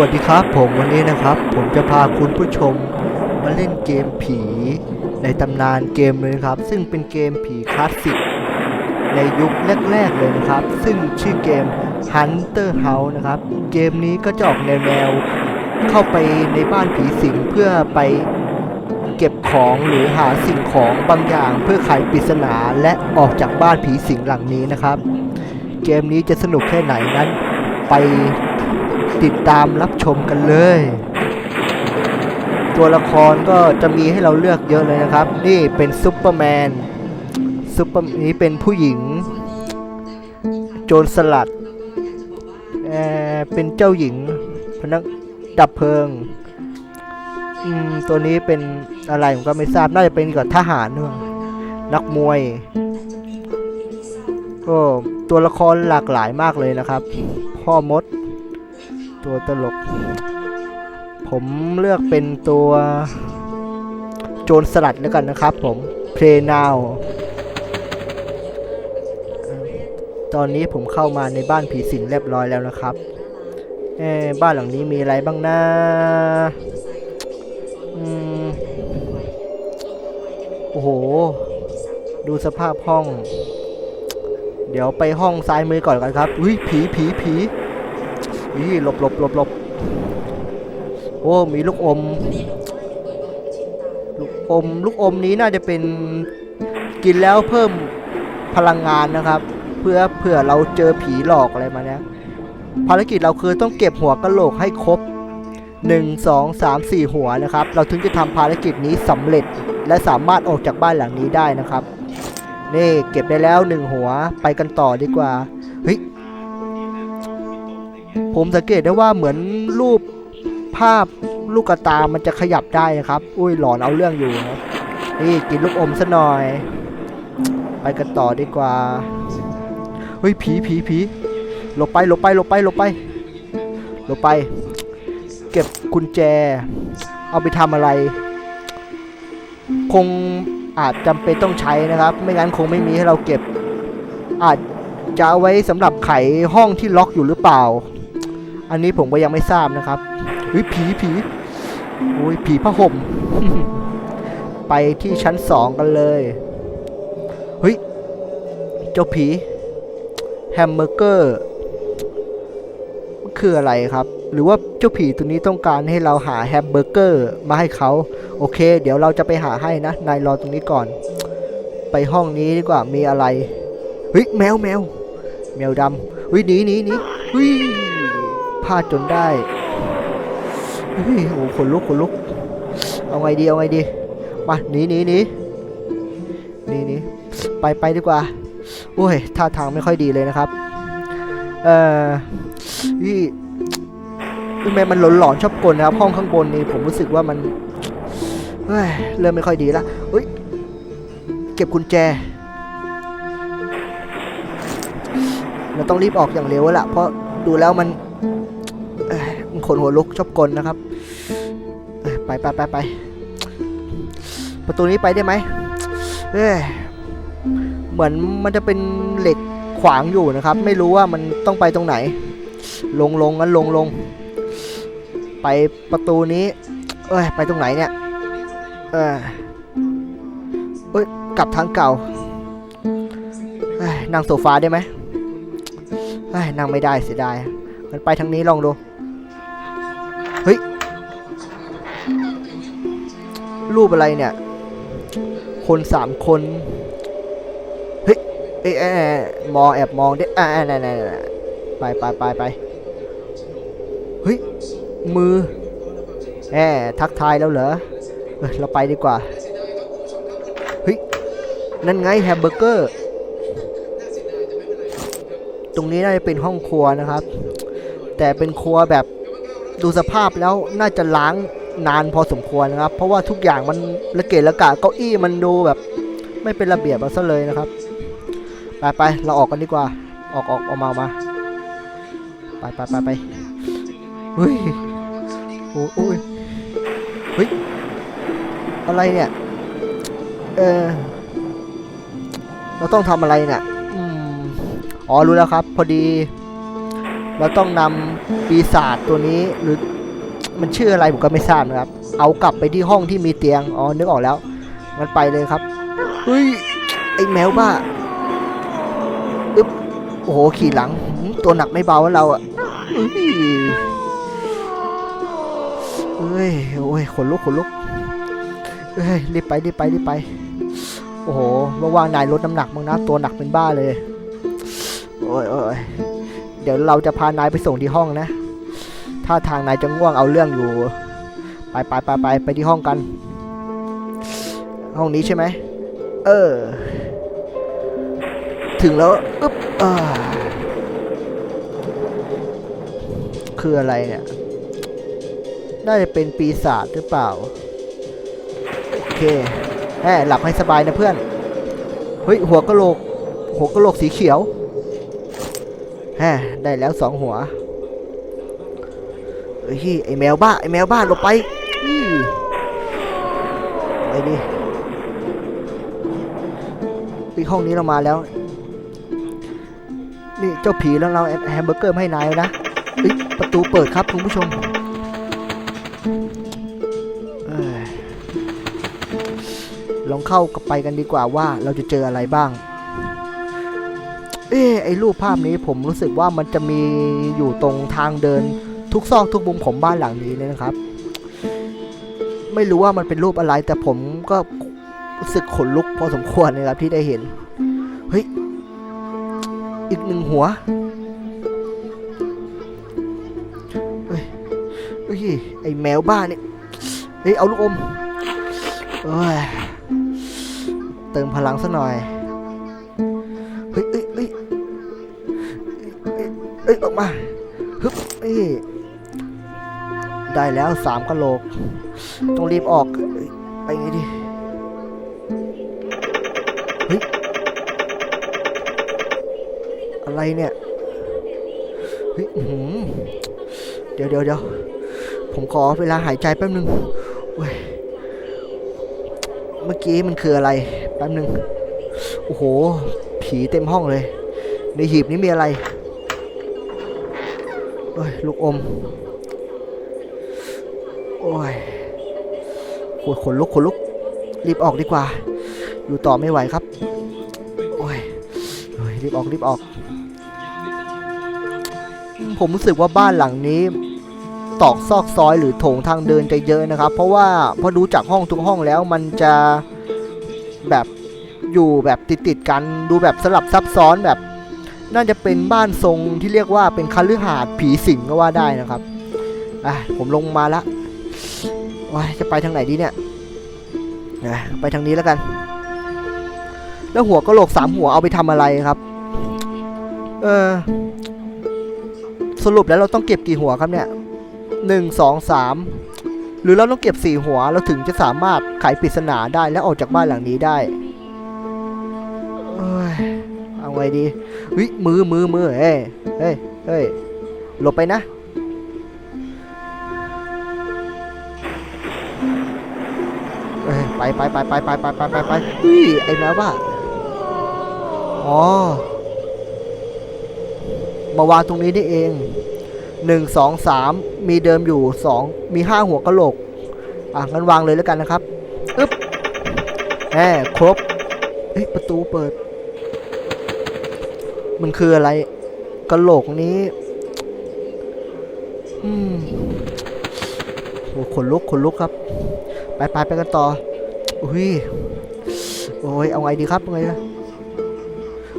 วัสดีครับผมวันนี้นะครับ ผมจะพาคุณผู้ชมมาเล่นเกมผีในตำนานเกมเลยครับ ซึ่งเป็นเกมผีคลาสสิกในยุคแรกๆเลยนะครับ ซึ่งชื่อเกม Hunter House นะครับ เกมนี้ก็จะออกแนวเข้าไปในบ้านผีสิงเพื่อไปเก็บของหรือหาสิ่งของบางอย่างเพื่อไขปริศนาและออกจากบ้านผีสิงหลังนี้นะครับ เกมนี้จะสนุกแค่ไหนนั้น ไป ติดตามรับชมกันเลย ตัวละครก็จะมีให้เราเลือกเยอะเลยนะครับ นี่เป็นซุปเปอร์แมนซุปเปอร์นี้เป็นผู้หญิง โจรสลัดเออเป็นเจ้าหญิง พนักดับเพลิงอืมตัวนี้เป็นอะไรผมก็ไม่ทราบน่าจะเป็นกับทหารด้วยนักมวยก็ตัวละครหลากหลายมากเลยนะครับ พ่อมด ตัวตลก ผมเลือกเป็นตัวโจรสลัดแล้วกันนะครับผม Play Now ตอนนี้ผมเข้ามาในบ้านผีสิงเรียบร้อยแล้วนะครับบ้านหลังนี้มีอะไรบ้างนะอืมโอ้โห ดูสภาพห้อง เดี๋ยวไปห้องซ้ายมือก่อนกันครับ อุ้ยผีผีผี นี่หลบหลบหลบหลบโอ้ มีลูกอม ลูกอม ลูกอมนี้น่าจะเป็นกินแล้วเพิ่มพลังงานนะครับ เพื่อเผื่อเราเจอผีหลอกอะไรมาเนี้ยภารกิจเราคือต้องเก็บหัวกะโหลกให้ครบ 1 2 3 4 หัวนะครับ เราถึงจะทำภารกิจนี้สำเร็จ และสามารถออกจากบ้านหลังนี้ได้นะครับ นี่เก็บได้แล้วหนึ่งหัวไปกันต่อดีกว่า เฮ้ย ผมสังเกตได้ว่าเหมือนรูปภาพลูกกระตา มันจะขยับได้นะครับ อุ้ยหลอนเอาเรื่องอยู่นะนี่กินลูกอมซะหน่อย ไปกันต่อดีกว่า เฮ้ยผีผีผีหลบไปหลบไปหลบไปหลบไปหลบไป เก็บกุญแจ เอาไปทำอะไร คงอาจจำเป็นต้องใช้นะครับ ไม่งั้นคงไม่มีให้เราเก็บ อาจจะเอาไว้สำหรับไขห้องที่ล็อกอยู่หรือเปล่า อันนี้ผมก็ยังไม่ทราบนะครับเฮ้ยผีผีโอ้ยผีผ้าห่ม ไปที่ชั้นสองกันเลยเฮ้ยเจ้าผีแฮมเบอร์เกอร์มันคืออะไรครับ หรือว่าเจ้าผีตัวนี้ต้องการให้เราหาแฮมเบอร์เกอร์มาให้เขาโอเค เดี๋ยวเราจะไปหาให้นะ นายรอตรงนี้ก่อน ไปห้องนี้ดีกว่ามีอะไรเฮ้ยแมวแมวแมวดำเฮ้ยหนีหนีหนีเฮ้ย พลาดจนได้เฮ้โอ้ขนลุกขนลุก เอาไงดี เอาไงดี มาหนีหนีหนีหนีหนีไปไปดีกว่า โอ้ย ท่าทางไม่ค่อยดีเลยนะครับ เอ่อนี่ทำไมมันหลอนๆชอบกลนะครับ ห้องข้างบนนี่ผมรู้สึกว่ามันเฮ้ยเริ่มไม่ค่อยดีละเฮ้ย เก็บกุญแจเราต้องรีบออกอย่างเร็วแล้วละเพราะดูแล้วมัน อ้ยมันขนหัวลุกชอบกลนะครับ ไปไปไปไปประตูนี้ไปได้ไหมเอ้ยเหมือนมันจะเป็นเหล็กขวางอยู่นะครับ ไม่รู้ว่ามันต้องไปตรงไหน ลงลงงั้นลงลงไปประตูนี้ เอ้ยไปตรงไหนเนี่ย เออเอ้ยกลับทางเก่าเอ้ยนั่งโซฟาได้ไหมเฮ้ยนั่งไม่ได้เสียดายมันไปทางนี้ลองดู เฮ้ย รูปอะไรเนี่ย คนสามคน เฮ้ยเอ้ยเอ้ยเอ้ยมองแอบมองดิอ่านั่นนั่นไปไปไปไปเฮ้ย มือแหมทักทายแล้วเหรอเราไปดีกว่าเฮ้ยนั่นไงแฮมเบอร์เกอร์ ตรงนี้น่าจะเป็นห้องครัวนะครับ แต่เป็นครัวแบบ ดูสภาพแล้วน่าจะล้างนานพอสมควรนะครับ เพราะว่าทุกอย่างมันระเกะระกะเก้าอี้มันดูแบบ ไม่เป็นระเบียบเอาซะเลยนะครับ ไปไปเราออกกันดีกว่า ออกออกออกมาออกมาไปไปไปไปเฮ้ยโอ้โอ้ยเฮ้ยอะไรเนี่ยเออเราต้องทำอะไรเนี่ยอ๋อรู้แล้วครับ พอดี เราต้องนำปีศาจตัวนี้หรือมันชื่ออะไรผมก็ไม่ทราบนะครับ เอากลับไปที่ห้องที่มีเตียง อ๋อ นึกออกแล้วงั้นไปเลยครับ เฮ้ย ไอ้แมวบ้า อึ๊บ โอ้โห ขี่หลังหืมตัวหนักไม่เบาเราอะเอ้ยเอ้ย โอ้ย ขนลุก ขนลุกเอ้ย รีบไป รีบไป รีบไป โอ้โหว่าว่านายลดน้ำหนักมั้งนะ ตัวหนักเป็นบ้าเลย โอ้ยโอ้ย เดี๋ยวเราจะพานายไปส่งที่ห้องนะ ถ้าทางนายจะง่วงเอาเรื่องอยู่ ไปไปไปไปไปที่ห้องกัน ห้องนี้ใช่ไหม เออ ถึงแล้วอึ๊บอ่าคืออะไรเนี่ย น่าจะเป็นปีศาจหรือเปล่า โอเคแหมหลับให้สบายนะเพื่อน เฮ้ย หัวกะโหลก หัวกะโหลกสีเขียว แฮได้แล้วสองหัวเฮ้ยไอแมวบ้าไอแมวบ้าลบไปไอ้นี่อีกห้องนี้เรามาแล้ว นี่เจ้าผีแล้วเราแฮมเบอร์เกอร์มาให้นายนะประตูเปิดครับคุณผู้ชมลองเข้าไปกันดีกว่าว่าเราจะเจออะไรบ้าง เอ้ไอรูปภาพนี้ผมรู้สึกว่ามันจะมีอยู่ตรงทางเดินทุกซอกทุกมุมของบ้านหลังนี้เลยนะครับ ไม่รู้ว่ามันเป็นรูปอะไร แต่ผมก็รู้สึกขนลุกพอสมควรนะครับที่ได้เห็น เฮ้ย อีกหนึ่งหัว เฮ้ยเฮ้ยไอแมวบ้าเนี่ย เฮ้ย เอาลูกอมเอ้ย เติมพลังซะหน่อย เอ้ยออกมาฮึบเอ้ยได้แล้วสามกะโหลก ต้องรีบออก ไปไงดีเฮ้ย อะไรเนี่ย เฮ้ยหือเดี๋ยวเดี๋ยวเดี๋ยวผมขอเวลาหายใจแป๊บนึงเว้ย เมื่อกี้มันคืออะไร แป๊บนึง โอ้โห ผีเต็มห้องเลย ในหีบนี้มีอะไร เอ้ยลูกอม โอ้ยขนลุกขนลุก รีบออกดีกว่า อยู่ต่อไม่ไหวครับ โอ้ยเฮ้ยรีบออกรีบออก ผมรู้สึกว่าบ้านหลังนี้ ตอกซอกซอยหรือโถงทางเดินจะเยอะนะครับ เพราะว่าพอดูจากห้องทุกห้องแล้วมันจะแบบอยู่แบบติดติดๆกันดูแบบสลับซับซ้อนแบบ น่าจะเป็นบ้านทรงที่เรียกว่าเป็นคฤหาสน์ผีสิงก็ว่าได้นะครับอะผมลงมาละว้ายจะไปทางไหนดีเนี่ยอะไปทางนี้แล้วกัน แล้วหัวกะโหลกสามหัวเอาไปทำอะไรครับ เออสรุปแล้วเราต้องเก็บกี่หัวครับเนี่ยหนึ่งสองสามหรือเราต้องเก็บสี่หัวเราถึงจะสามารถไขปริศนาได้และออกจากบ้านหลังนี้ได้ เอาไงดีเฮ้ยมือมือมือเฮ้ยเฮ้ยเฮ้ยหลบไปนะเอ้ยไปไปไปไปไปไปไปไปไปเฮ้ยไอ้แมวบ้าอ๋อมาวางตรงนี้นี่เองหนึ่งสองสามมีเดิมอยู่สองมีห้าหัวกะโหลก อะงั้นวางเลยแล้วกันนะครับ อึ๊บแหมครบเฮ้ยประตูเปิด มันคืออะไรกระโหลกนี้อืมโอ้ขนลุกขนลุกครับ ไปไปไปกันต่อ อุ้ย โอ้ย เอาไงดีครับเอาไง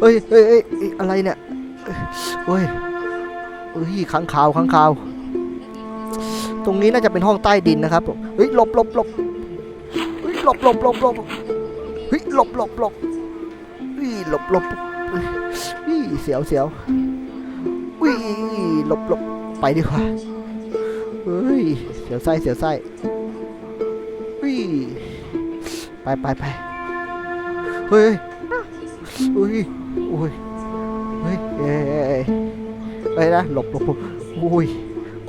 เอ้ยเอ้ยเอ้ยอะไรเนี่ยเอ้ยเอ้ยขังข่าวขังข่าว ตรงนี้น่าจะเป็นห้องใต้ดินนะครับเฮ้ยหลบหลบหลบเฮ้ยหลบหลบหลบหลบเฮ้ยหลบหลบหลบเฮ้ยหลบหลบ เฮ้ยเฮ้ยเสียวเสียวเฮ้ยหลบหลบไปดีกว่าเฮ้ยเสียวไส้เสียวไส้เฮ้ยไปไปไปเฮ้ยเฮ้ยโอ้ยเฮ้ยเอ้ยเอ้ยเอ้ยเอ้ยนะหลบหลบหลบโอ้ย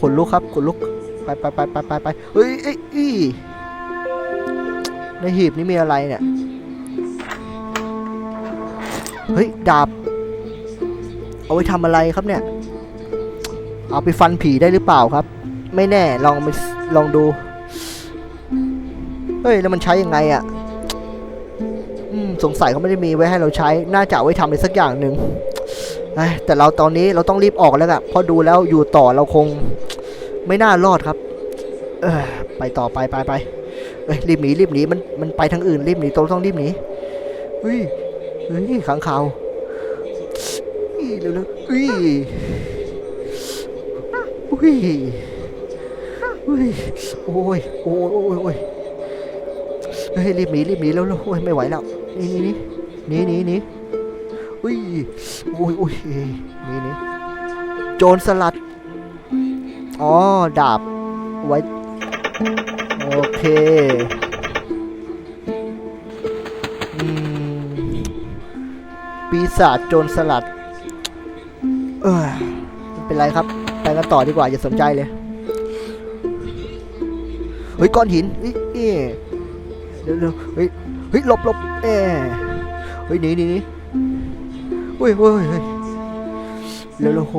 ขนลุกครับขนลุกไปไปไปไปไปไปเฮ้ยเอ้ยอีในหีบนี้มีอะไรเนี่ย เฮ้ย ดาบ เอาไว้ทำอะไรครับเนี่ย เอาไปฟันผีได้หรือเปล่าครับ ไม่แน่ลองไปลองดู เฮ้ย แล้วมันใช้ยังไงอะ่ะสงสัยเขาไม่ได้มีไว้ให้เราใช้ น่าจะไว้ทำอะไรสักอย่างหนึ่งแต่เราตอนนี้เราต้องรีบออกแล้วอะเพราะดูแล้วอยู่ต่อเราคงไม่น่ารอดครับ เออไปต่อไปไปไปเอ้ยรีบหนีรีบหนีมันมันไปทางอื่นรีบหนีต้องต้องรีบหนีเฮ้ยเฮ้ยขังข่าว เฮ้ยเร็วๆเฮ้ยเฮ้ยเฮ้ยโอ้ยโอ้ยโอ้ยโอ้ยเฮ้ยรีบหนีรีบหนีแล้วแล้วโอ้ยไม่ไหวแล้วนี่นี่นี่นีหนีหนีเฮ้ยโอ้ยโอ้ยนีหนีโจรสลัดอ๋อดาบไว้โอเคอืมปีศาจโจรสลัด เออเป็นไรครับ ไปกันต่อดีกว่า อย่าสนใจเลย เฮ้ย ก้อนหินเฮ้ยเอ้เร็วเร็วเฮ้ยเฮ้ยหลบหลบเอ้เฮ้ยหนีหนีหนีเฮ้ยเฮ้ยเฮ้ยเร็วเร็วโห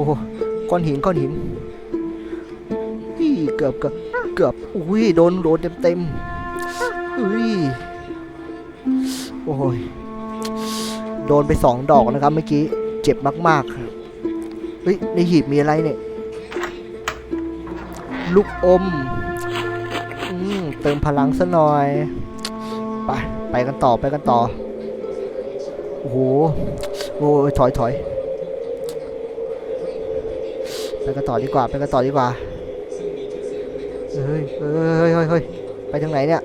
ก้อนหินก้อนหินอี้เกือบเกือบเกือบอุ้ยโดนโดนเต็มเต็มอุ้ยโอ้ยโดนไปสองดอกนะครับเมื่อกี้ เจ็บมาก ๆ ฮ้ยในหีบมีอะไรเนี่ย ลูกอมอืมเติมพลังซะหน่อย ไป ไปกันต่อไปกันต่อ โอ้โห โอ้ยถอยถอยไปกันต่อดีกว่า ไปกันต่อดีกว่าเฮ้ยเฮ้ยเฮ้ยเฮ้ยไปทางไหนเนี่ย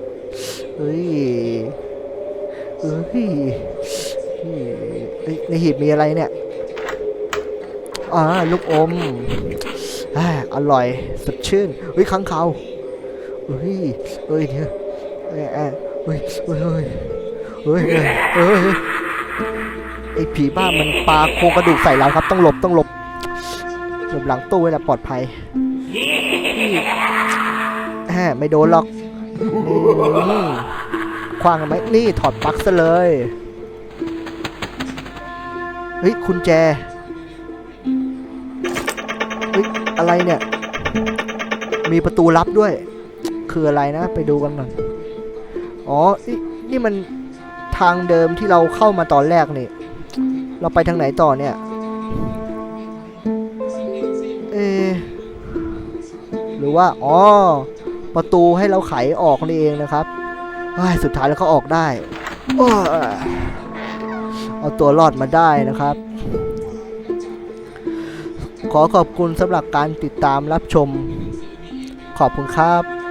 เฮ้ยเฮ้ย เฮ้ย ในหีบมีอะไรเนี่ย อ่าลูกอมอ่าอร่อยสดชื่นเฮ้ยค้างคาวเฮ้ยเฮ้ยเดี๋ยวเฮ้ยเฮ้ยเฮ้ยเฮ้ยเฮ้ยเฮ้ยเฮ้ยไอ้ผีบ้ามันปาโครงกระดูกใส่เราครับต้องหลบต้องหลบหลบหลังตู้ไว้แหละปลอดภัยแหมไม่โดนหรอกคว้างไหมนี่ถอดปลั๊กซะเลย เฮ้ยคุณแจ อะไรเนี่ย มีประตูลับด้วย คืออะไรนะ ไปดูกันก่อนอ๋อนี่นี่มันทางเดิมที่เราเข้ามาตอนแรกนี่ เราไปทางไหนต่อเนี่ย เอ หรือว่า อ๋อ ประตูให้เราไขออกนี่เองนะครับสุดท้ายแล้วก็ออกได้ เอาตัวรอดมาได้นะครับ ขอขอบคุณสำหรับการติดตามรับชม ขอบคุณครับ